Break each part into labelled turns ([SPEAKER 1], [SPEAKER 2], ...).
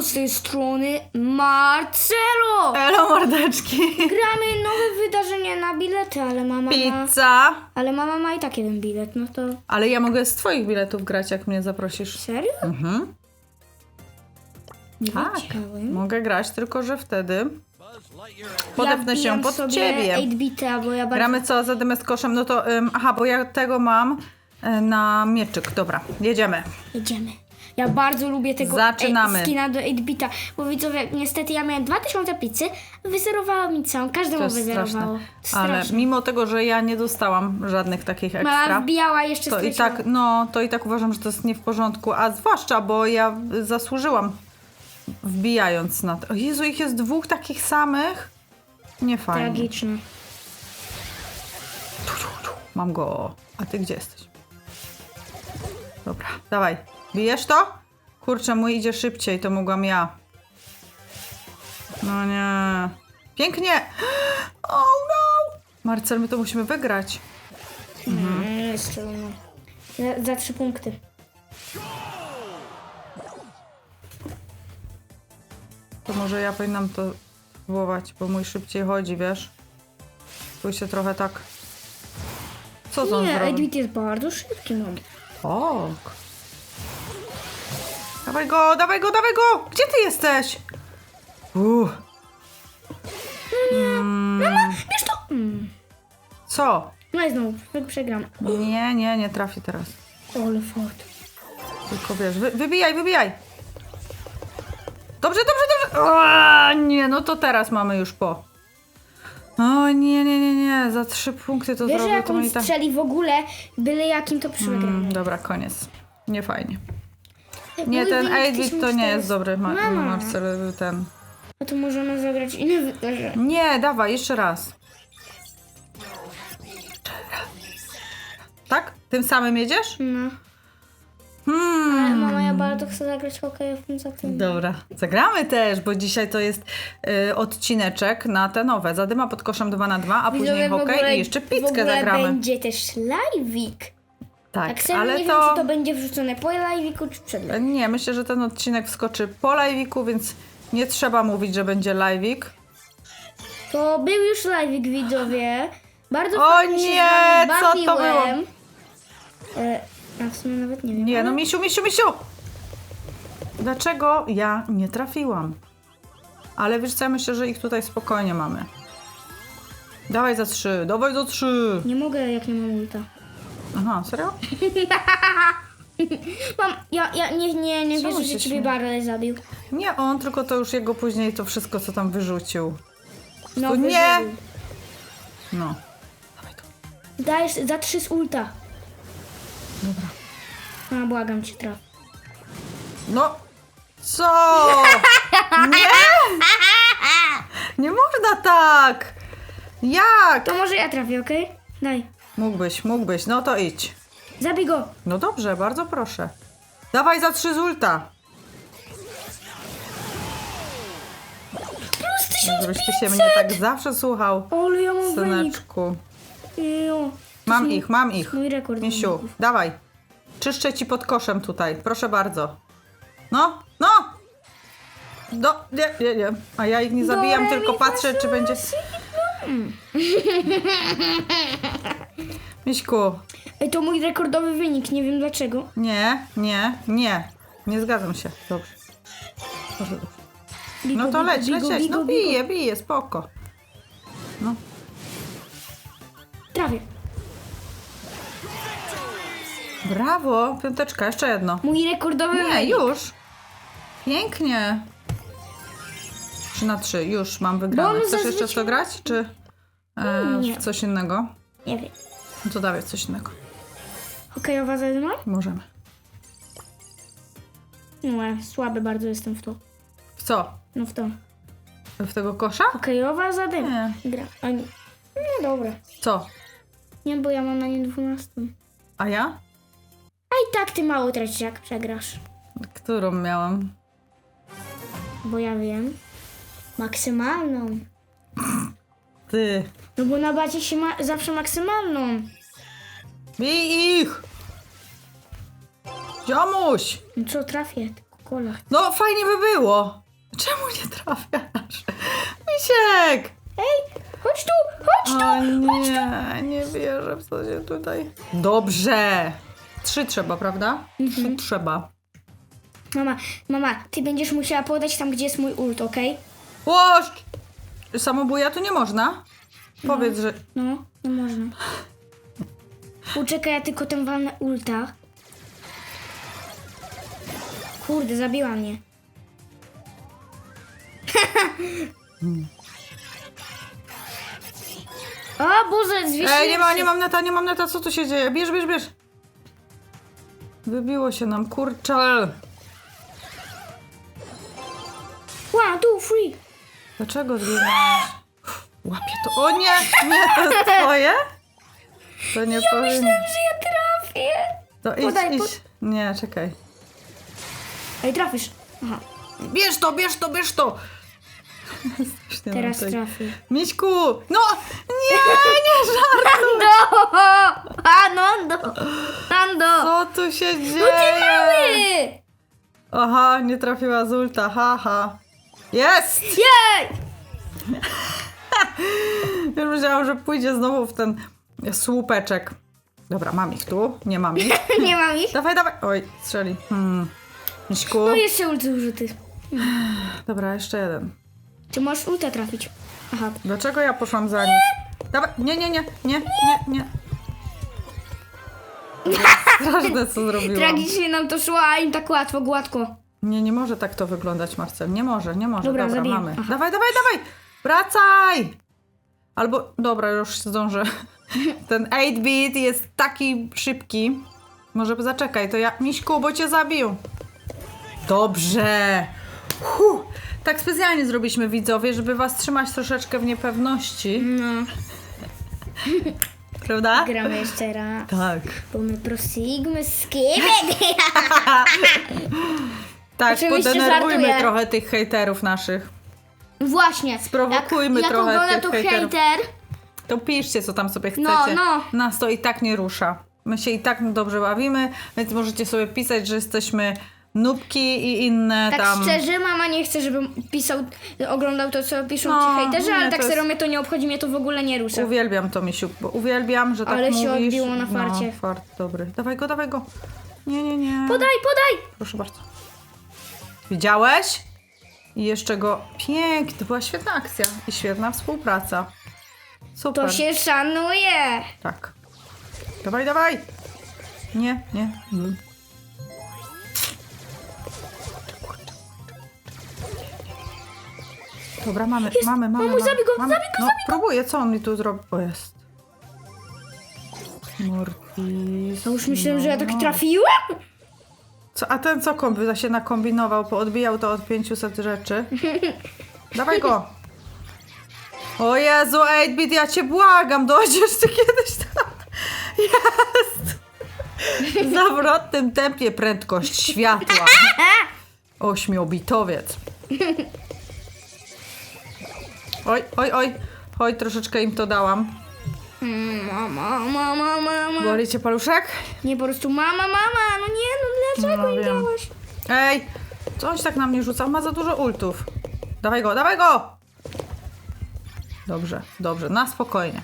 [SPEAKER 1] Z tej strony Marcelo!
[SPEAKER 2] Elo mordeczki.
[SPEAKER 1] Gramy nowe wydarzenie na bilety, ale mama ma...
[SPEAKER 2] Pizza.
[SPEAKER 1] Ale mama ma i tak jeden bilet, no to...
[SPEAKER 2] Ale ja mogę z twoich biletów grać, jak mnie zaprosisz.
[SPEAKER 1] Serio?
[SPEAKER 2] Mhm.
[SPEAKER 1] Nie
[SPEAKER 2] Tak.
[SPEAKER 1] wiedziałem.
[SPEAKER 2] Mogę grać, tylko że wtedy podepnę się
[SPEAKER 1] wbijam
[SPEAKER 2] pod
[SPEAKER 1] sobie
[SPEAKER 2] ciebie.
[SPEAKER 1] 8-bita, bo ja bardzo...
[SPEAKER 2] Gramy co za z koszem? No to, ym, aha, bo ja tego mam y, na mieczyk. Dobra, jedziemy.
[SPEAKER 1] Jedziemy. Ja bardzo lubię tego
[SPEAKER 2] Zaczynamy.
[SPEAKER 1] skina do 8-bita, bo widzowie, niestety ja miałem 2000 pizzy, wyzerowało mi całą,
[SPEAKER 2] To
[SPEAKER 1] każdemu
[SPEAKER 2] jest
[SPEAKER 1] wyzerowało.
[SPEAKER 2] Ale mimo tego, że ja nie dostałam żadnych takich
[SPEAKER 1] Mama
[SPEAKER 2] ekstra,
[SPEAKER 1] wbijała jeszcze
[SPEAKER 2] to i tak, no, to i tak uważam, że to jest nie w porządku. A zwłaszcza, bo ja zasłużyłam wbijając na to. O Jezu, ich jest dwóch takich samych? Nie fajnie.
[SPEAKER 1] Tragiczne.
[SPEAKER 2] Mam go. A ty gdzie jesteś? Dobra, dawaj. Bijesz to? Kurczę, mój idzie szybciej, to mogłam ja. No nie. Pięknie! Oh no! Marcel, my to musimy wygrać.
[SPEAKER 1] Mhm. Jeszcze za, za trzy punkty.
[SPEAKER 2] To może ja powinnam to spróbować, bo mój szybciej chodzi, wiesz? Się trochę tak... Co to on
[SPEAKER 1] Nie,
[SPEAKER 2] zrobił?
[SPEAKER 1] Edwin jest bardzo szybki, no.
[SPEAKER 2] Ok. Dawaj go, dawaj go, dawaj go! Gdzie ty jesteś? Uff.
[SPEAKER 1] Wiesz to... Mm.
[SPEAKER 2] Co?
[SPEAKER 1] No i znowu, przegram.
[SPEAKER 2] Nie, nie, nie trafi teraz.
[SPEAKER 1] Ole fort.
[SPEAKER 2] Tylko wiesz, wy, wybijaj, wybijaj! Dobrze, dobrze, dobrze! O, nie, no to teraz mamy już po. O nie, nie, nie, nie, za trzy punkty to
[SPEAKER 1] Wiesz, że
[SPEAKER 2] zrobię,
[SPEAKER 1] jak
[SPEAKER 2] to
[SPEAKER 1] on
[SPEAKER 2] mi tak...
[SPEAKER 1] strzeli w ogóle, byle jakim to przegramy.
[SPEAKER 2] Mm, dobra, koniec. Nie fajnie. Nie, ten
[SPEAKER 1] wynik
[SPEAKER 2] 8 to
[SPEAKER 1] 1400
[SPEAKER 2] nie jest dobry, Ma
[SPEAKER 1] Mama.
[SPEAKER 2] Marcel, ten...
[SPEAKER 1] A to możemy zagrać inne wydarzenie.
[SPEAKER 2] Nie, dawaj, jeszcze raz. Tak? Tym samym jedziesz?
[SPEAKER 1] No.
[SPEAKER 2] Hmm.
[SPEAKER 1] Ale mama, ja bardzo chcę zagrać hokejowym za tym.
[SPEAKER 2] Dobra, zagramy też, bo dzisiaj to jest y, odcineczek na te nowe. Zadyma pod koszem 2 na 2 a później
[SPEAKER 1] Widzowie, w
[SPEAKER 2] hokej
[SPEAKER 1] ogóle-
[SPEAKER 2] i jeszcze
[SPEAKER 1] W
[SPEAKER 2] pizzkę
[SPEAKER 1] ogóle
[SPEAKER 2] zagramy.
[SPEAKER 1] będzie też live'ik.
[SPEAKER 2] Tak,
[SPEAKER 1] Tak
[SPEAKER 2] ale
[SPEAKER 1] nie wiem,
[SPEAKER 2] to...
[SPEAKER 1] czy to będzie wrzucone po live'iku, czy przed live'ikiem.
[SPEAKER 2] Nie, myślę, że ten odcinek wskoczy po live'iku, więc nie trzeba mówić, że będzie live'ik.
[SPEAKER 1] To był już live'ik, widzowie. Bardzo
[SPEAKER 2] O
[SPEAKER 1] fajnie się
[SPEAKER 2] nie,
[SPEAKER 1] wami
[SPEAKER 2] co to
[SPEAKER 1] bawiłem. E, ja w sumie nawet nie wiem.
[SPEAKER 2] Nie,
[SPEAKER 1] ale-
[SPEAKER 2] no misiu, misiu, misiu! Dlaczego ja nie trafiłam? Ale wiesz co, ja myślę, że ich tutaj spokojnie mamy. Dawaj za trzy, dawaj za trzy!
[SPEAKER 1] Nie mogę, jak nie mam ulta.
[SPEAKER 2] Aha, serio?
[SPEAKER 1] Mam, ja, ja nie, nie, nie
[SPEAKER 2] Czemu
[SPEAKER 1] wierzę,
[SPEAKER 2] się
[SPEAKER 1] że ciebie
[SPEAKER 2] śmieje?
[SPEAKER 1] Barley zabił.
[SPEAKER 2] Nie on, tylko to już jego później to wszystko, co tam wyrzucił.
[SPEAKER 1] No,
[SPEAKER 2] To nie! No. Dawaj.
[SPEAKER 1] Dajesz za trzy z ulta.
[SPEAKER 2] Dobra.
[SPEAKER 1] A, błagam cię, traf.
[SPEAKER 2] No! Co? Nie! Nie można tak! Jak?
[SPEAKER 1] To może ja trafię, okej? Daj.
[SPEAKER 2] Mógłbyś, mógłbyś, no to idź.
[SPEAKER 1] Zabij go.
[SPEAKER 2] No dobrze, bardzo proszę. Dawaj za trzy z ulta.
[SPEAKER 1] Plus
[SPEAKER 2] Żebyś ty się mnie tak zawsze słuchał,
[SPEAKER 1] Ale ja mam wynik.
[SPEAKER 2] syneczku. Mam ich, mam ich.
[SPEAKER 1] Mój rekord.
[SPEAKER 2] Misiu,
[SPEAKER 1] wyników.
[SPEAKER 2] dawaj. Czyszczę ci pod koszem tutaj, proszę bardzo. No, no! Do, nie, nie, nie. A ja ich nie zabijam,
[SPEAKER 1] re,
[SPEAKER 2] tylko patrzę, czy będzie... Miśku,
[SPEAKER 1] Ej, to mój rekordowy wynik, nie wiem dlaczego.
[SPEAKER 2] nie, nie, nie. Nie zgadzam się. Dobrze. Dobrze, dobrze.
[SPEAKER 1] Bigo,
[SPEAKER 2] No to
[SPEAKER 1] bigo,
[SPEAKER 2] leć,
[SPEAKER 1] bigo,
[SPEAKER 2] leć,
[SPEAKER 1] bigo,
[SPEAKER 2] No
[SPEAKER 1] bigo.
[SPEAKER 2] bije, bije, spoko. No.
[SPEAKER 1] Trafię.
[SPEAKER 2] Brawo, piąteczka, jeszcze jedno.
[SPEAKER 1] Mój rekordowy
[SPEAKER 2] Nie,
[SPEAKER 1] wynik.
[SPEAKER 2] już. Pięknie. 3 na 3, już mam wygrane.
[SPEAKER 1] Bonus
[SPEAKER 2] Chcesz jeszcze w to grać, czy e,
[SPEAKER 1] Nie.
[SPEAKER 2] w coś innego?
[SPEAKER 1] Nie wiem.
[SPEAKER 2] No to dawaj coś innego.
[SPEAKER 1] Hokejowa zadyma?
[SPEAKER 2] Możemy.
[SPEAKER 1] No, słaby bardzo jestem w to.
[SPEAKER 2] W co?
[SPEAKER 1] No w to.
[SPEAKER 2] W tego kosza?
[SPEAKER 1] Hokejowa zadyma.
[SPEAKER 2] Nie.
[SPEAKER 1] Gra. A nie. No dobra.
[SPEAKER 2] Co?
[SPEAKER 1] Nie, bo ja mam na nie 12.
[SPEAKER 2] A ja?
[SPEAKER 1] A i tak ty mało tracisz, jak przegrasz.
[SPEAKER 2] Którą miałam?
[SPEAKER 1] Bo ja wiem. Maksymalną.
[SPEAKER 2] Ty.
[SPEAKER 1] No bo na bacie się ma zawsze maksymalną.
[SPEAKER 2] Bij ich! Ziomuś!
[SPEAKER 1] No co trafię? kolach.
[SPEAKER 2] No, fajnie by było. Czemu nie trafiasz? Misiek!
[SPEAKER 1] Ej, chodź tu, chodź tu!
[SPEAKER 2] O nie, nie wierzę w co się tutaj... Dobrze! Trzy trzeba, prawda? Trzy trzeba.
[SPEAKER 1] Mama, mama, ty będziesz musiała podać tam, gdzie jest mój ult, okej?
[SPEAKER 2] Łoż! Samobuja tu nie można? Powiedz, że...
[SPEAKER 1] No, nie można. Uczekaj, ja tylko ten walnę ulta. Kurde, zabiła mnie. o, Boże, zwiesiłem
[SPEAKER 2] Ej, nie ma,
[SPEAKER 1] się.
[SPEAKER 2] nie mam neta, nie mam neta, co tu się dzieje? Bierz, bierz, bierz. Wybiło się nam, kurczę.
[SPEAKER 1] One, two, three.
[SPEAKER 2] Dlaczego zbiegałeś? Łapię to. O nie, nie, to jest twoje? To nie
[SPEAKER 1] Ja
[SPEAKER 2] powinno.
[SPEAKER 1] myślałem, że ja trafię.
[SPEAKER 2] To idź,
[SPEAKER 1] podaj,
[SPEAKER 2] idź.
[SPEAKER 1] pod-
[SPEAKER 2] Nie, czekaj.
[SPEAKER 1] Ej, trafisz. Aha,
[SPEAKER 2] Bierz to, bierz to, bierz to! Strasznie mam
[SPEAKER 1] teraz
[SPEAKER 2] tutaj-
[SPEAKER 1] trafię.
[SPEAKER 2] Miśku! No! Nie, nie żart!
[SPEAKER 1] Nando! A, Nando! Nando!
[SPEAKER 2] Co tu się
[SPEAKER 1] No ty
[SPEAKER 2] dzieje?
[SPEAKER 1] mały!
[SPEAKER 2] Aha, nie trafiła z ulta, haha. Jest!
[SPEAKER 1] Jej!
[SPEAKER 2] Ja myślałam, że pójdzie znowu w ten słupeczek. Dobra, mam ich tu, nie mam ich.
[SPEAKER 1] Nie mam ich.
[SPEAKER 2] Dawaj, dawaj. Oj, strzeli. Hmm. Miśku.
[SPEAKER 1] No jeszcze ult użyty.
[SPEAKER 2] Dobra, jeszcze jeden.
[SPEAKER 1] Czy możesz ulta trafić? Aha.
[SPEAKER 2] Dlaczego ja poszłam za nim? Dawaj, nie, nie, nie, nie, nie, nie. Straszne, co zrobiłam.
[SPEAKER 1] Tragicznie nam to szło, a im tak łatwo, gładko.
[SPEAKER 2] Nie, nie może tak to wyglądać, Marcel. Nie może, nie może.
[SPEAKER 1] Dobra,
[SPEAKER 2] Dobra,
[SPEAKER 1] zabiję.
[SPEAKER 2] mamy.
[SPEAKER 1] Aha.
[SPEAKER 2] Dawaj, dawaj, dawaj! Wracaj! Albo, dobra, już zdążę. Ten 8-bit jest taki szybki. Może zaczekaj, to ja... Miśku, bo cię zabił. Dobrze! Huh. Tak specjalnie zrobiliśmy, widzowie, żeby was trzymać troszeczkę w niepewności.
[SPEAKER 1] No,
[SPEAKER 2] Prawda?
[SPEAKER 1] gramy jeszcze raz.
[SPEAKER 2] Tak.
[SPEAKER 1] Bo my prosigmy z kim?
[SPEAKER 2] Tak,
[SPEAKER 1] Oczywiście
[SPEAKER 2] podenerwujmy
[SPEAKER 1] żartuję.
[SPEAKER 2] trochę tych hejterów naszych.
[SPEAKER 1] Właśnie.
[SPEAKER 2] Sprowokujmy
[SPEAKER 1] jak,
[SPEAKER 2] trochę
[SPEAKER 1] ogląda
[SPEAKER 2] tych
[SPEAKER 1] to
[SPEAKER 2] hejterów.
[SPEAKER 1] hejter,
[SPEAKER 2] To piszcie, co tam sobie chcecie.
[SPEAKER 1] No, no.
[SPEAKER 2] Nas to i tak nie rusza. My się i tak dobrze bawimy, więc możecie sobie pisać, że jesteśmy nubki i inne
[SPEAKER 1] tak
[SPEAKER 2] tam...
[SPEAKER 1] szczerze, mama nie chce, żebym pisał, oglądał to, co piszą
[SPEAKER 2] No,
[SPEAKER 1] ci hejterzy, ale tak serio mnie to nie obchodzi, mnie to w ogóle nie rusza.
[SPEAKER 2] Uwielbiam to, Misiu, bo uwielbiam, że tak
[SPEAKER 1] Ale się
[SPEAKER 2] mówisz.
[SPEAKER 1] odbiło na farcie.
[SPEAKER 2] No, fart dobry. Dawaj go, dawaj go. Nie, nie, nie.
[SPEAKER 1] Podaj, podaj!
[SPEAKER 2] Proszę bardzo. Widziałeś? I jeszcze go... Pięknie, to była świetna akcja i świetna współpraca. Super.
[SPEAKER 1] To się szanuje.
[SPEAKER 2] Tak. Dawaj, dawaj! Nie, nie. Mm. Dobra, mamy, mamy, mamy.
[SPEAKER 1] mamuś,
[SPEAKER 2] mamy,
[SPEAKER 1] zabij go,
[SPEAKER 2] mamy.
[SPEAKER 1] zabij go,
[SPEAKER 2] no, próbuję, co on mi tu zrobi? O, jest. Mortis.
[SPEAKER 1] To już myślałem, że ja tak
[SPEAKER 2] no.
[SPEAKER 1] trafiłem.
[SPEAKER 2] Co, a ten co kombi się nakombinował, poodbijał to od 500 rzeczy. Dawaj go! O Jezu, 8-bit, ja cię błagam, dojdziesz ty kiedyś tam. Jest! W zawrotnym tempie prędkość światła. Ośmiobitowiec. Oj, oj, oj. Oj, troszeczkę im to dałam.
[SPEAKER 1] Mm, Mama, mama, mama.
[SPEAKER 2] Boli cię paluszek?
[SPEAKER 1] Nie, po prostu mama, mama, no nie, no dlaczego
[SPEAKER 2] No, wiem.
[SPEAKER 1] dałaś?
[SPEAKER 2] Ej, coś tak na mnie rzuca, ma za dużo ultów. Dawaj go, dawaj go! Dobrze, dobrze, na spokojnie.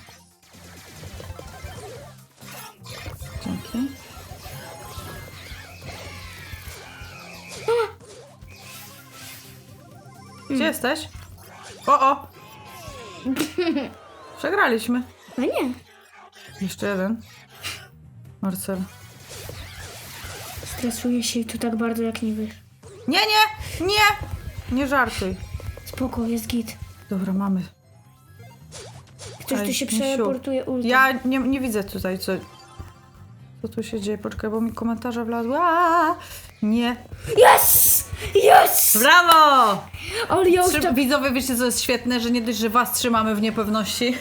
[SPEAKER 2] Dzięki. Gdzie jesteś? O, o! Przegraliśmy.
[SPEAKER 1] No nie.
[SPEAKER 2] Jeszcze jeden. Marcel.
[SPEAKER 1] Stresuję się tu tak bardzo, jak nie wiesz.
[SPEAKER 2] Nie, nie, nie! Nie żartuj.
[SPEAKER 1] Spoko, jest git.
[SPEAKER 2] Dobra, mamy.
[SPEAKER 1] Ktoś
[SPEAKER 2] Ej,
[SPEAKER 1] tu się
[SPEAKER 2] Misiu,
[SPEAKER 1] przeportuje.
[SPEAKER 2] Ja nie, nie widzę tutaj, co, co tu się dzieje. Poczekaj, bo mi komentarze wlazły. Aaa! Nie.
[SPEAKER 1] Yes! Yes!
[SPEAKER 2] Brawo!
[SPEAKER 1] Ale ja już
[SPEAKER 2] Trzy,
[SPEAKER 1] to...
[SPEAKER 2] widzowie, wiecie, co jest świetne? Że nie dość, że was trzymamy w niepewności.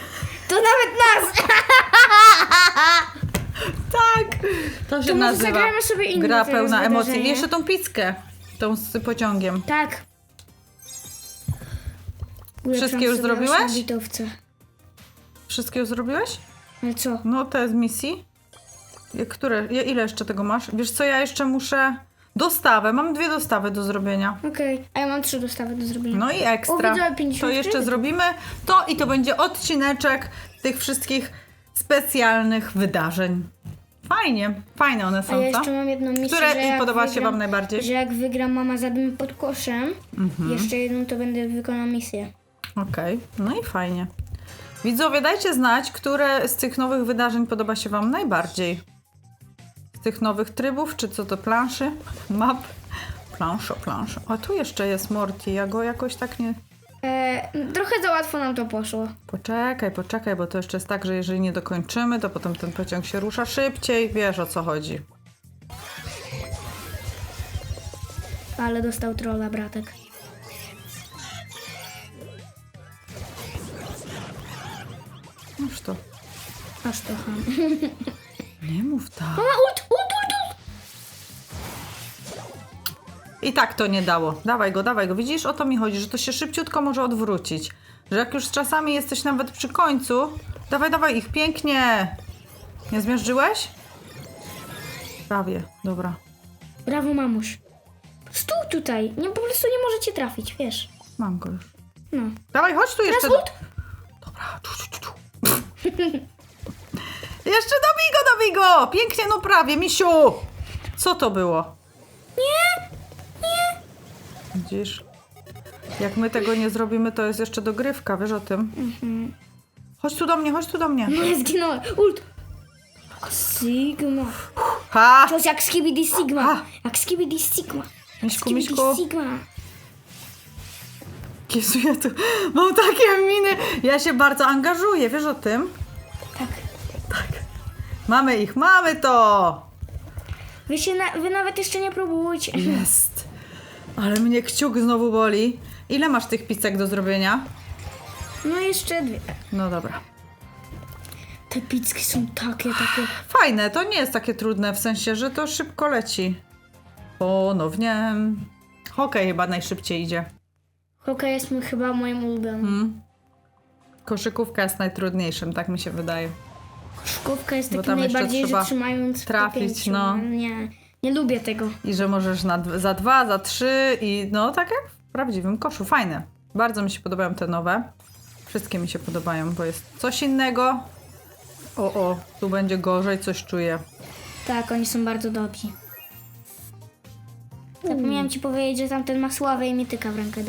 [SPEAKER 1] To nawet nas!
[SPEAKER 2] Tak! To się
[SPEAKER 1] To
[SPEAKER 2] nazywa
[SPEAKER 1] zagrajmy sobie inne
[SPEAKER 2] gra pełna emocji. I jeszcze tą pizzkę. Tą z pociągiem.
[SPEAKER 1] Tak.
[SPEAKER 2] Wszystkie już zrobiłeś?
[SPEAKER 1] Bitowce.
[SPEAKER 2] Wszystkie już zrobiłeś?
[SPEAKER 1] Ale co?
[SPEAKER 2] No, te z misji. Które? Ile jeszcze tego masz? Wiesz co, ja jeszcze muszę... dostawę. Mam dwie dostawy do zrobienia.
[SPEAKER 1] Okej, a ja mam trzy dostawy do zrobienia.
[SPEAKER 2] No i
[SPEAKER 1] O,
[SPEAKER 2] ekstra.
[SPEAKER 1] widzę 50
[SPEAKER 2] To jeszcze zrobimy to i to będzie odcineczek tych wszystkich specjalnych wydarzeń. Fajnie, fajne one
[SPEAKER 1] A
[SPEAKER 2] są,
[SPEAKER 1] ja
[SPEAKER 2] co?
[SPEAKER 1] jeszcze mam jedną misję,
[SPEAKER 2] Które
[SPEAKER 1] że
[SPEAKER 2] i podoba się
[SPEAKER 1] wygram-
[SPEAKER 2] wam najbardziej? Mhm.
[SPEAKER 1] Że jak wygram mama zadym pod koszem, jeszcze jedną to będę wykonał misję.
[SPEAKER 2] Okej, no i fajnie. Widzowie, dajcie znać, które z tych nowych wydarzeń podoba się wam najbardziej. Z tych nowych trybów, czy co to planszy, map? Plansza, plansza. A tu jeszcze jest Morty, ja go jakoś tak nie...
[SPEAKER 1] E, trochę za łatwo nam to poszło.
[SPEAKER 2] Poczekaj, poczekaj, bo to jeszcze jest tak, że jeżeli nie dokończymy, to potem ten pociąg się rusza szybciej. Wiesz o co chodzi.
[SPEAKER 1] Ale dostał trolla bratek.
[SPEAKER 2] Już to.
[SPEAKER 1] Aż to ham.
[SPEAKER 2] Nie mów tak.
[SPEAKER 1] Mama,
[SPEAKER 2] I tak to nie dało. Dawaj go, dawaj go. Widzisz, o to mi chodzi, że to się szybciutko może odwrócić. Że jak już czasami jesteś nawet przy końcu, dawaj, dawaj ich, pięknie. Nie zmiażdżyłeś? Prawie, dobra.
[SPEAKER 1] Brawo, mamuś. Stół tutaj. Nie, po prostu nie możecie trafić, wiesz.
[SPEAKER 2] Mam go już.
[SPEAKER 1] No.
[SPEAKER 2] Dawaj, chodź tu jeszcze.
[SPEAKER 1] Teraz.
[SPEAKER 2] Dobra, tu, tu, tu. Jeszcze dobij go, dobij go! Pięknie, no prawie, misiu! Co to było? Widzisz? Jak my tego nie zrobimy, to jest jeszcze dogrywka, wiesz o tym? Chodź tu do mnie, chodź tu do mnie.
[SPEAKER 1] No, ja zginąłem. Ult. Sigma.
[SPEAKER 2] Ha!
[SPEAKER 1] To jest jak Skibidi Sigma. Jak Skibidi Sigma.
[SPEAKER 2] Miśku,
[SPEAKER 1] Skibidi
[SPEAKER 2] miśku.
[SPEAKER 1] Sigma.
[SPEAKER 2] Jezu, ja tu mam takie miny. Ja się bardzo angażuję, wiesz o tym?
[SPEAKER 1] Tak.
[SPEAKER 2] Mamy ich, mamy to!
[SPEAKER 1] Wy, się na, wy nawet jeszcze nie próbujcie.
[SPEAKER 2] Jest. Ale mnie kciuk znowu boli. Ile masz tych pisek do zrobienia?
[SPEAKER 1] No jeszcze dwie.
[SPEAKER 2] No dobra.
[SPEAKER 1] Te pizzki są takie, takie.
[SPEAKER 2] Fajne, to nie jest takie trudne, w sensie, że to szybko leci. Ponownie. Hokej chyba najszybciej idzie.
[SPEAKER 1] Hokej jest chyba moim ulubionym.
[SPEAKER 2] Mm. Koszykówka jest najtrudniejszym, tak mi się wydaje.
[SPEAKER 1] Koszykówka jest
[SPEAKER 2] Bo
[SPEAKER 1] takim
[SPEAKER 2] tam jeszcze
[SPEAKER 1] najbardziej
[SPEAKER 2] trzeba trafić, no.
[SPEAKER 1] Nie, nie lubię tego.
[SPEAKER 2] I że możesz na, za dwa, za trzy i no tak jak w prawdziwym koszu. Fajne. Bardzo mi się podobają te nowe. Wszystkie mi się podobają, bo jest coś innego. O, o, tu będzie gorzej, coś czuję.
[SPEAKER 1] Tak, oni są bardzo dobrzy. Zapomniałam ci powiedzieć, że tamten ma sławę i mityka w rękach.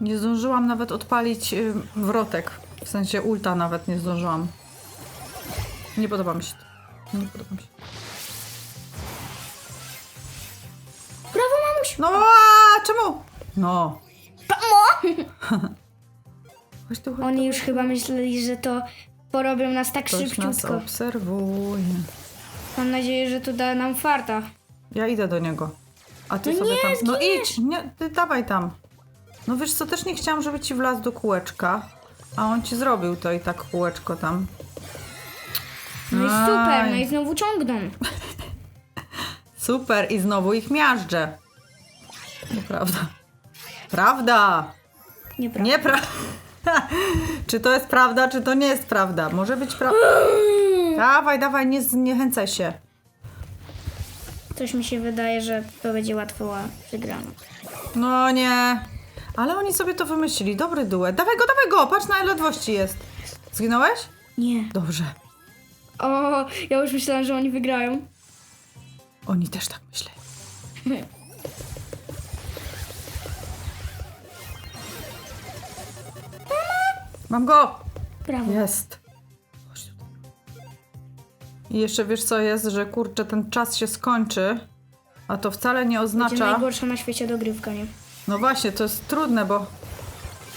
[SPEAKER 2] Nie zdążyłam nawet odpalić y, wrotek. W sensie ulta nawet nie zdążyłam. Nie podoba mi się to. Nie podoba mi się.
[SPEAKER 1] Brawo, mamuś!
[SPEAKER 2] No, a, czemu? No.
[SPEAKER 1] Mamo!
[SPEAKER 2] Chodź tu, chodź
[SPEAKER 1] Oni już chyba myśleli, że to porobią nas tak
[SPEAKER 2] Ktoś nas
[SPEAKER 1] szybciutko.
[SPEAKER 2] obserwuje.
[SPEAKER 1] Mam nadzieję, że to da nam farta.
[SPEAKER 2] Ja idę do niego. A ty
[SPEAKER 1] No
[SPEAKER 2] sobie
[SPEAKER 1] nie,
[SPEAKER 2] tam. No
[SPEAKER 1] zginiesz.
[SPEAKER 2] idź, nie, ty dawaj tam. No wiesz co, też nie chciałam, żeby ci wlazł do kółeczka. A on ci zrobił to i tak kółeczko tam.
[SPEAKER 1] I super, no i znowu ciągną.
[SPEAKER 2] Super, i znowu ich miażdżę. Nieprawda. Prawda!
[SPEAKER 1] Nieprawda.
[SPEAKER 2] Nieprawda. czy to jest prawda, czy to nie jest prawda? Może być prawda. dawaj, dawaj, nie zniechęcaj się.
[SPEAKER 1] Coś mi się wydaje, że to będzie łatwo wygrana.
[SPEAKER 2] No nie. Ale oni sobie to wymyślili. Dobry duet. Dawaj go, dawaj go. Patrz na ledwości jest. Zginąłeś?
[SPEAKER 1] Nie.
[SPEAKER 2] Dobrze.
[SPEAKER 1] O, ja już myślałam, że oni wygrają.
[SPEAKER 2] Oni też tak myśleli. Mam go!
[SPEAKER 1] Brawo.
[SPEAKER 2] Jest. Chodź tutaj. I jeszcze wiesz co jest, że kurczę, ten czas się skończy, a to wcale nie
[SPEAKER 1] Będzie
[SPEAKER 2] oznacza...
[SPEAKER 1] najgorsza na świecie dogrywka, nie?
[SPEAKER 2] No właśnie, to jest trudne, bo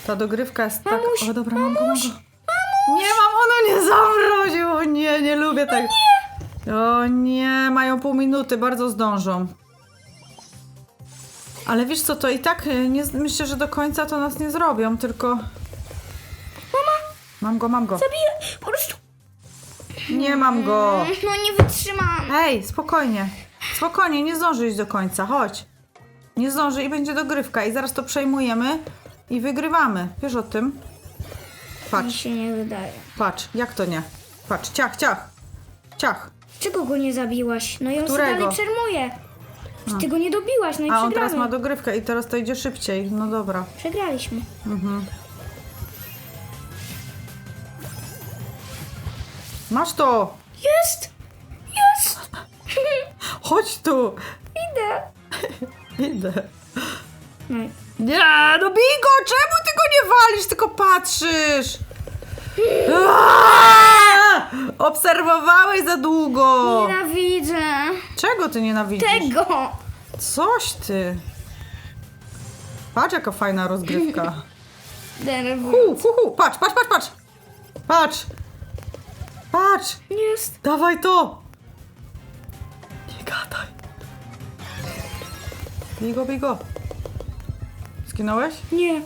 [SPEAKER 2] ta dogrywka jest
[SPEAKER 1] Mamuś,
[SPEAKER 2] tak... O dobra, mam go, mam go. Nie mam, ono nie zamroził! O nie, nie lubię tego. O nie, mają pół minuty, bardzo zdążą. Ale wiesz co, to i tak y, nie, myślę, że do końca to nas nie zrobią, tylko... Mama! Mam go, mam go.
[SPEAKER 1] Zabiję! Po prostu...
[SPEAKER 2] Nie mam go.
[SPEAKER 1] No nie wytrzymam.
[SPEAKER 2] Ej, spokojnie. Spokojnie, nie zdąży iść do końca, chodź. Nie zdąży i będzie dogrywka i zaraz to przejmujemy i wygrywamy. Wiesz o tym?
[SPEAKER 1] Mi
[SPEAKER 2] Patrz,
[SPEAKER 1] się nie wydaje.
[SPEAKER 2] patrz, jak to nie? Patrz, ciach, ciach. Ciach.
[SPEAKER 1] Czego go nie zabiłaś? No i on się
[SPEAKER 2] Którego?
[SPEAKER 1] dalej przermuje. Ty go nie dobiłaś, no i
[SPEAKER 2] A on
[SPEAKER 1] przegramy.
[SPEAKER 2] teraz ma dogrywkę i teraz to idzie szybciej. No dobra.
[SPEAKER 1] Przegraliśmy.
[SPEAKER 2] Masz to!
[SPEAKER 1] Jest! Jest!
[SPEAKER 2] Chodź tu!
[SPEAKER 1] Idę.
[SPEAKER 2] Idę. Nie, no Bigo, czemu ty go nie walisz, tylko patrzysz? Aaaa! Obserwowałeś za długo!
[SPEAKER 1] Nienawidzę
[SPEAKER 2] Czego ty nienawidzisz?
[SPEAKER 1] tego!
[SPEAKER 2] Coś ty. Patrz jaka fajna rozgrywka. Hu, hu, hu. Patrz, patrz, patrz, patrz. Patrz. Patrz.
[SPEAKER 1] Jest.
[SPEAKER 2] Dawaj to. Nie gadaj. Bigo, bigo. Skinąłeś?
[SPEAKER 1] Nie.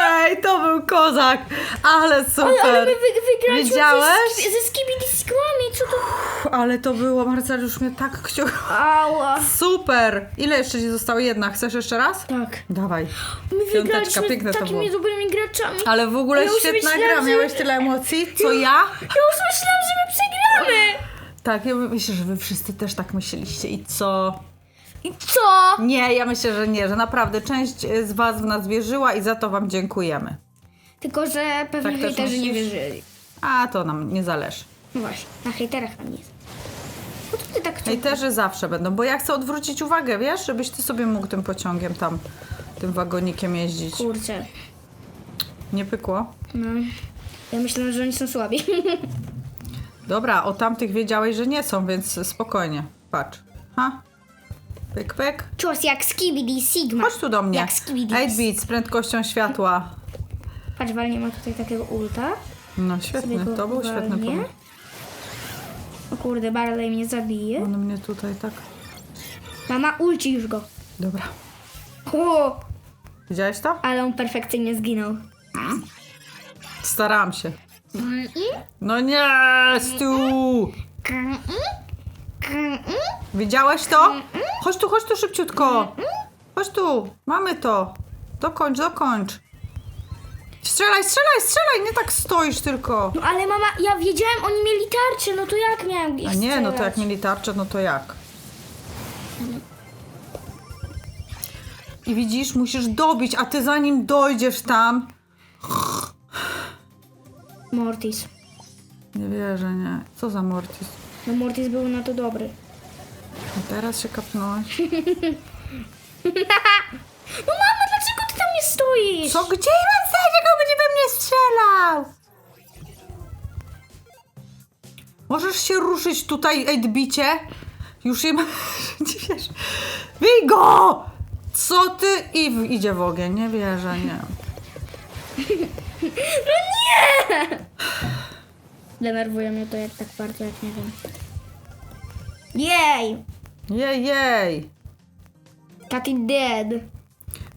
[SPEAKER 2] Ej, to był kozak. Ale super.
[SPEAKER 1] Ale my wy, wygraliśmy
[SPEAKER 2] Widziałeś?
[SPEAKER 1] ze, sk- ze skibidiskwami, co to...
[SPEAKER 2] Ale to było, Marcel już mnie tak chciał.
[SPEAKER 1] Ała.
[SPEAKER 2] Super. Ile jeszcze ci zostało? Jedna. Chcesz jeszcze raz?
[SPEAKER 1] Tak.
[SPEAKER 2] Dawaj.
[SPEAKER 1] My
[SPEAKER 2] Piąteczka,
[SPEAKER 1] wygraliśmy
[SPEAKER 2] piękne
[SPEAKER 1] z
[SPEAKER 2] to
[SPEAKER 1] takimi
[SPEAKER 2] było.
[SPEAKER 1] dobrymi graczami.
[SPEAKER 2] Ale w ogóle
[SPEAKER 1] Ja już
[SPEAKER 2] świetna
[SPEAKER 1] myślałam,
[SPEAKER 2] gra.
[SPEAKER 1] że-
[SPEAKER 2] Miałeś tyle emocji, co ja?
[SPEAKER 1] Ja już myślałam, że my przegramy.
[SPEAKER 2] Tak, ja myślę, że wy wszyscy też tak myśleliście. I co?
[SPEAKER 1] I co?
[SPEAKER 2] Nie, ja myślę, że nie, że naprawdę część z was w nas wierzyła i za to wam dziękujemy.
[SPEAKER 1] Tylko, że pewnie
[SPEAKER 2] Tak też
[SPEAKER 1] hejterzy nie
[SPEAKER 2] myślisz?
[SPEAKER 1] wierzyli.
[SPEAKER 2] A to nam nie zależy.
[SPEAKER 1] No właśnie, na hejterach nam nie jest. Po co ty tak?
[SPEAKER 2] Hejterzy zawsze będą, bo ja chcę odwrócić uwagę, wiesz, żebyś ty sobie mógł tym pociągiem tam, tym wagonikiem jeździć.
[SPEAKER 1] Kurczę.
[SPEAKER 2] Nie pykło?
[SPEAKER 1] No. Ja myślałam, że oni są słabi.
[SPEAKER 2] Dobra, o tamtych wiedziałeś, że nie są, więc spokojnie. Patrz. Ha? Pyk, pyk.
[SPEAKER 1] Cios jak Skibidi Sigma.
[SPEAKER 2] Chodź tu do mnie.
[SPEAKER 1] Jak Skibidi.
[SPEAKER 2] 8 bit z prędkością światła.
[SPEAKER 1] Patrz, walnie ma tutaj takiego ulta.
[SPEAKER 2] No
[SPEAKER 1] Sobie go
[SPEAKER 2] to był świetny
[SPEAKER 1] walnie.
[SPEAKER 2] pomysł.
[SPEAKER 1] O kurde, Barley mnie zabije.
[SPEAKER 2] On mnie tutaj tak...
[SPEAKER 1] Mama, ulci już go.
[SPEAKER 2] Dobra.
[SPEAKER 1] O,
[SPEAKER 2] Widziałeś to?
[SPEAKER 1] ale on perfekcyjnie zginął.
[SPEAKER 2] Staram się. No nie, Stu! Widziałeś to? Chodź tu, chodź tu szybciutko. Chodź tu, mamy to. Dokończ, dokończ. Strzelaj, strzelaj, strzelaj, nie tak stoisz tylko.
[SPEAKER 1] No ale mama, ja wiedziałem, oni mieli tarczę, no to jak miałem ich
[SPEAKER 2] A nie, no to
[SPEAKER 1] strzelać?
[SPEAKER 2] jak mieli tarczę, no to jak? I widzisz, musisz dobić, a ty zanim dojdziesz tam...
[SPEAKER 1] Mortis.
[SPEAKER 2] Nie wierzę, nie. Co za Mortis?
[SPEAKER 1] No Mortis był na to dobry.
[SPEAKER 2] A teraz się kapnąłeś.
[SPEAKER 1] No mama, dlaczego ty tam nie stoisz?
[SPEAKER 2] Co? Gdzie mam stać? Jak on będzie we mnie strzelał? Możesz się ruszyć tutaj, Edbicie? Już je. Nie wierzę. Wigo! Co ty? I w- idzie w ogień. Nie wierzę, nie.
[SPEAKER 1] Denerwuje mnie to jak tak bardzo, jak nie wiem. Jej!
[SPEAKER 2] Jej, jej.
[SPEAKER 1] Tati dead.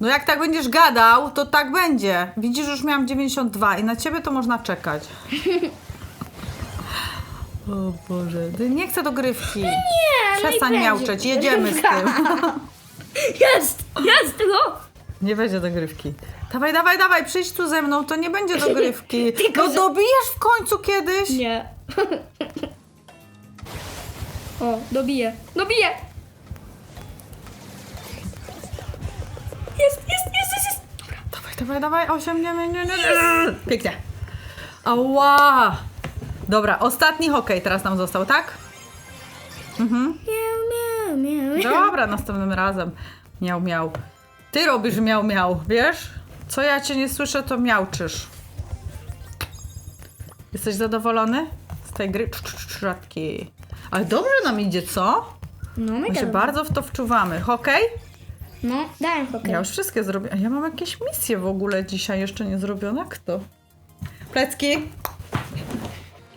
[SPEAKER 2] No jak tak będziesz gadał, to tak będzie. Widzisz, już miałam 92 i na ciebie to można czekać. O Boże, ty nie chcę dogrywki.
[SPEAKER 1] Nie,
[SPEAKER 2] Przestań
[SPEAKER 1] no
[SPEAKER 2] miauczeć,
[SPEAKER 1] będzie.
[SPEAKER 2] jedziemy z tym.
[SPEAKER 1] Jest! Jest! No!
[SPEAKER 2] Nie będzie dogrywki. Dawaj, dawaj, dawaj, przyjdź tu ze mną, to nie będzie dogrywki.
[SPEAKER 1] Tylko,
[SPEAKER 2] No
[SPEAKER 1] że-
[SPEAKER 2] dobijesz w końcu kiedyś.
[SPEAKER 1] Nie. o, dobiję. Dobiję! Jest, jest, jest, jest, jest!
[SPEAKER 2] Dawaj, dawaj, dawaj, osiem, nie, nie, nie, nie. Pięknie. Ała. Dobra, ostatni hokej teraz nam został, tak? Mhm.
[SPEAKER 1] Miau, miau, miau.
[SPEAKER 2] Dobra, następnym razem. Miał, miał. Ty robisz miał, miał, wiesz? Co ja cię nie słyszę, to miałczysz. Jesteś zadowolony z tej gry? Cz, cz, cz, Rzadki. Ale dobrze nam idzie, co?
[SPEAKER 1] No,
[SPEAKER 2] My
[SPEAKER 1] mega
[SPEAKER 2] się
[SPEAKER 1] dobrze.
[SPEAKER 2] bardzo w to wczuwamy. Hokej?
[SPEAKER 1] No, dałem hokej.
[SPEAKER 2] Ja już wszystkie zrobię. A ja mam jakieś misje w ogóle dzisiaj jeszcze nie zrobione. Kto? Plecki.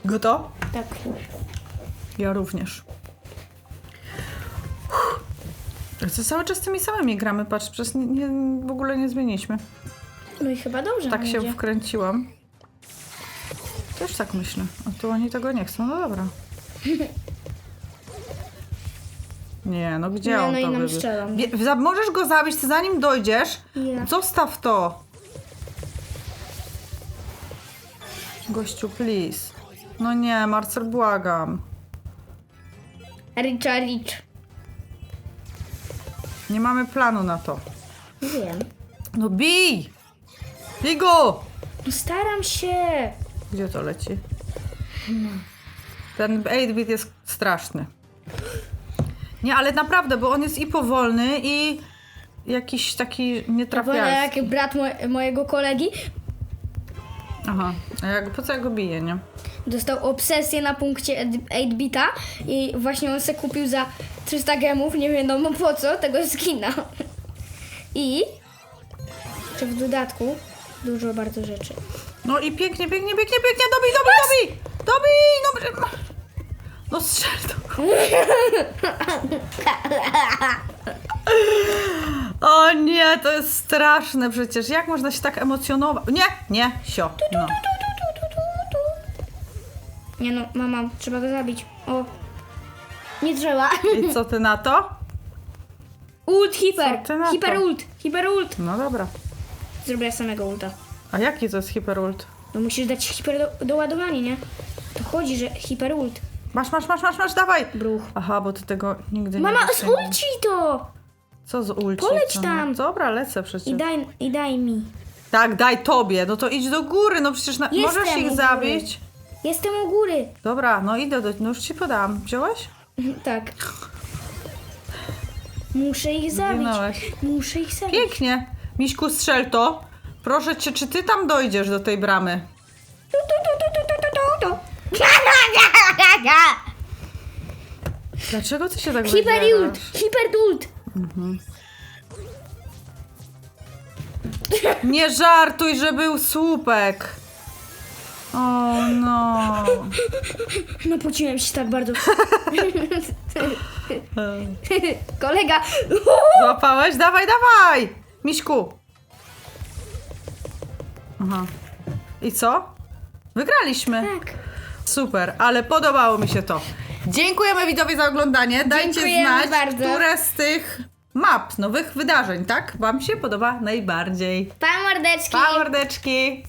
[SPEAKER 2] Goto?
[SPEAKER 1] Tak.
[SPEAKER 2] Ja również. Co cały czas tymi samymi gramy, patrz, przez nie, nie, w ogóle nie zmieniliśmy.
[SPEAKER 1] No i chyba dobrze
[SPEAKER 2] Tak się
[SPEAKER 1] idzie.
[SPEAKER 2] wkręciłam. Też tak myślę. A tu oni tego nie chcą, no dobra. Nie, no gdzie
[SPEAKER 1] Nie,
[SPEAKER 2] on
[SPEAKER 1] no i
[SPEAKER 2] to
[SPEAKER 1] nam strzelam.
[SPEAKER 2] Za- Możesz go zabić, ty zanim dojdziesz.
[SPEAKER 1] Ja.
[SPEAKER 2] Zostaw to. Gościu, please. No nie, Marcel, błagam.
[SPEAKER 1] Ricza, ricz.
[SPEAKER 2] Nie mamy planu na to.
[SPEAKER 1] Wiem.
[SPEAKER 2] No bij! Bij go!
[SPEAKER 1] No Staram się.
[SPEAKER 2] Gdzie to leci? Ten 8-bit jest straszny. Nie, ale naprawdę, bo on jest i powolny, i jakiś taki nietrafialski.
[SPEAKER 1] jak brat mo- mojego kolegi
[SPEAKER 2] Aha, a jak, po co ja go biję, nie?
[SPEAKER 1] dostał obsesję na punkcie 8-bita i właśnie on se kupił za 300 gemów, nie wiadomo po co, tego skina. I czy w dodatku dużo bardzo rzeczy.
[SPEAKER 2] No i pięknie, pięknie, pięknie, pięknie, dobij, dobij, dobij! Dobij! No, no strzel to. O nie, to jest straszne przecież. Jak można się tak emocjonować? Nie, nie, sio. No.
[SPEAKER 1] Nie no, mama, trzeba go zabić. O. Nie trzeba.
[SPEAKER 2] I co ty na to?
[SPEAKER 1] Ult hiper.
[SPEAKER 2] Co ty na to?
[SPEAKER 1] Hiper ult. Hiper ult.
[SPEAKER 2] No dobra.
[SPEAKER 1] Zrobię samego ulta.
[SPEAKER 2] A jaki to jest hiperult?
[SPEAKER 1] No musisz dać hiper do, doładowanie, nie? To chodzi, że hiper ult.
[SPEAKER 2] Masz, masz, masz, masz, masz, dawaj!
[SPEAKER 1] Bruch.
[SPEAKER 2] Aha, bo ty tego nigdy nie
[SPEAKER 1] Mama,
[SPEAKER 2] docenisz.
[SPEAKER 1] zulci to!
[SPEAKER 2] Co z ulci?
[SPEAKER 1] Poleć
[SPEAKER 2] co?
[SPEAKER 1] tam.
[SPEAKER 2] Dobra, lecę przecież.
[SPEAKER 1] I daj, I daj mi.
[SPEAKER 2] Tak, daj tobie. No to idź do góry, no przecież na...
[SPEAKER 1] Jestem
[SPEAKER 2] możesz
[SPEAKER 1] u
[SPEAKER 2] ich
[SPEAKER 1] góry.
[SPEAKER 2] zabić.
[SPEAKER 1] Jestem u góry.
[SPEAKER 2] Dobra, no idę do... No już ci podałam. Wziąłeś?
[SPEAKER 1] Tak. Muszę ich zabić.
[SPEAKER 2] Zginąłeś.
[SPEAKER 1] Muszę ich zabić.
[SPEAKER 2] Pięknie. Miśku, strzel to. Proszę cię, czy ty tam dojdziesz do tej bramy?
[SPEAKER 1] Tu, tu, tu, tu, tu, tu, tu, tu.
[SPEAKER 2] Dlaczego ty się tak
[SPEAKER 1] Hiper
[SPEAKER 2] wydzielasz?
[SPEAKER 1] ult. Hiper ult.
[SPEAKER 2] Nie żartuj, że był słupek. O no.
[SPEAKER 1] Napociłem się tak bardzo. Kolega.
[SPEAKER 2] Złapałeś? Dawaj, dawaj! Miśku. Aha. I co? Wygraliśmy.
[SPEAKER 1] Tak.
[SPEAKER 2] Super, ale podobało mi się to. Dziękujemy widzowie za oglądanie. Dajcie
[SPEAKER 1] Dziękujemy
[SPEAKER 2] znać,
[SPEAKER 1] bardzo.
[SPEAKER 2] które z tych map, nowych wydarzeń, tak? Wam się podoba najbardziej.
[SPEAKER 1] Pa mordeczki.
[SPEAKER 2] Pa, mordeczki!